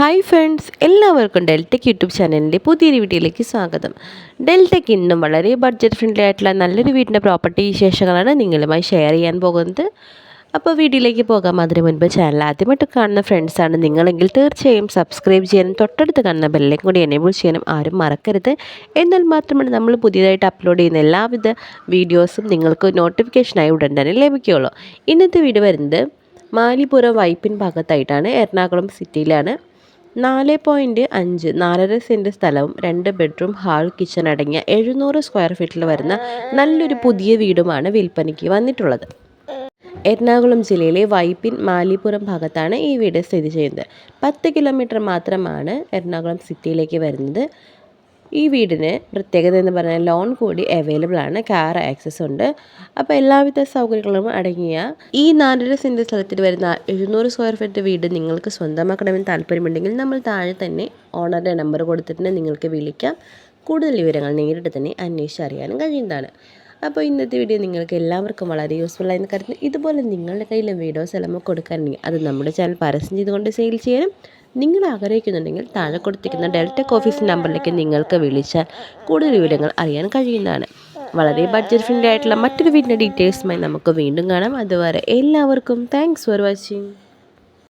Hi friends എല്ലാവർക്കും ഡെൽറ്റയ്ക്ക് YouTube ചാനലിന്റെ പുതിയൊരു വീഡിയോയിലേക്ക് സ്വാഗതം. ഡെൽറ്റയ്ക്ക് ഇന്നും വളരെ ബഡ്ജറ്റ് ഫ്രണ്ട്ലി ആയിട്ടുള്ള നല്ലൊരു വീടിന്റെ പ്രോപ്പർട്ടി വിശേഷങ്ങളാണ് നിങ്ങളുമായി ഷെയർ ചെയ്യാൻ പോകുന്നത്. അപ്പോൾ വീഡിയോയിലേക്ക് പോകാം. അതിന് മുൻപ് ചാനൽ ആദ്യമായിട്ട് കാണുന്ന ഫ്രണ്ട്സാണ് നിങ്ങളെങ്കിൽ തീർച്ചയായും സബ്സ്ക്രൈബ് ചെയ്യാനും തൊട്ടടുത്ത് കാണുന്ന ബെല്ലേക്കും കൂടി എനേബിൾ ചെയ്യാനും ആരും മറക്കരുത്. എന്നാൽ മാത്രമാണ് നമ്മൾ പുതിയതായിട്ട് അപ്ലോഡ് ചെയ്യുന്ന എല്ലാവിധ വീഡിയോസും നിങ്ങൾക്ക് നോട്ടിഫിക്കേഷനായി ഉടൻ തന്നെ ലഭിക്കുകയുള്ളൂ. ഇന്നത്തെ വീഡിയോ വരുന്നത് മാലിപുരം വൈപ്പിൻ ഭാഗത്തായിട്ടാണ് എറണാകുളം സിറ്റിയിലാണ് നാല് പോയിന്റ് അഞ്ച് നാലര സെന്റ് സ്ഥലവും രണ്ട് ബെഡ്റൂം ഹാൾ കിച്ചൺ അടങ്ങിയ എഴുന്നൂറ് സ്ക്വയർ ഫീറ്റിൽ വരുന്ന നല്ലൊരു പുതിയ വീടുമാണ് വിൽപ്പനയ്ക്ക് വന്നിട്ടുള്ളത്. എറണാകുളം ജില്ലയിലെ വൈപ്പിൻ മാലിപുരം ഭാഗത്താണ് ഈ വീട് സ്ഥിതി ചെയ്യുന്നത്. പത്ത് കിലോമീറ്റർ മാത്രമാണ് എറണാകുളം സിറ്റിയിലേക്ക് വരുന്നത്. ഈ വീടിന് പ്രത്യേകത എന്ന് പറഞ്ഞാൽ ലോൺ കൂടി അവൈലബിൾ ആണ്. കാർ ആക്സസ് ഉണ്ട്. അപ്പോൾ എല്ലാവിധ സൗകര്യങ്ങളും അടങ്ങിയ ഈ നാലര സെന്റ് സ്ഥലത്തിൽ വരുന്ന എഴുന്നൂറ് സ്ക്വയർ ഫീറ്റ് വീട് നിങ്ങൾക്ക് സ്വന്തമാക്കണമെന്ന് താല്പര്യമുണ്ടെങ്കിൽ നമ്മൾ താഴെ തന്നെ ഓണറുടെ നമ്പർ കൊടുത്തിട്ടുണ്ട് നിങ്ങൾക്ക് വിളിക്കാം. കൂടുതൽ വിവരങ്ങൾ നേരിട്ട് തന്നെ അന്വേഷിച്ചറിയാനും കഴിയുന്നതാണ്. അപ്പോൾ ഇന്നത്തെ വീഡിയോ നിങ്ങൾക്ക് എല്ലാവർക്കും വളരെ യൂസ്ഫുൾ ആയെന്ന് കരുതുന്നു. ഇതുപോലെ നിങ്ങളുടെ കയ്യിലും വീഡിയോസ് എല്ലാം കൊടുക്കാനുണ്ടെങ്കിൽ അത് നമ്മുടെ ചാനൽ പരസ്യം ചെയ്തുകൊണ്ട് സെയിൽ ചെയ്യാനും നിങ്ങൾ ആഗ്രഹിക്കുന്നുണ്ടെങ്കിൽ താഴെ കൊടുത്തിരിക്കുന്ന ഡെൽറ്റക് ഓഫീസ് നമ്പറിലേക്ക് നിങ്ങൾക്ക് വിളിച്ചാൽ കൂടുതൽ വിവരങ്ങൾ അറിയാൻ കഴിയുന്നതാണ്. വളരെ ബഡ്ജറ്റ് ഫ്രണ്ട്ലി ആയിട്ടുള്ള മറ്റൊരു വീടിന്റെ ഡീറ്റെയിൽസുമായി നമുക്ക് വീണ്ടും കാണാം. അതുവരെ എല്ലാവർക്കും താങ്ക്സ് ഫോർ വാച്ചിങ്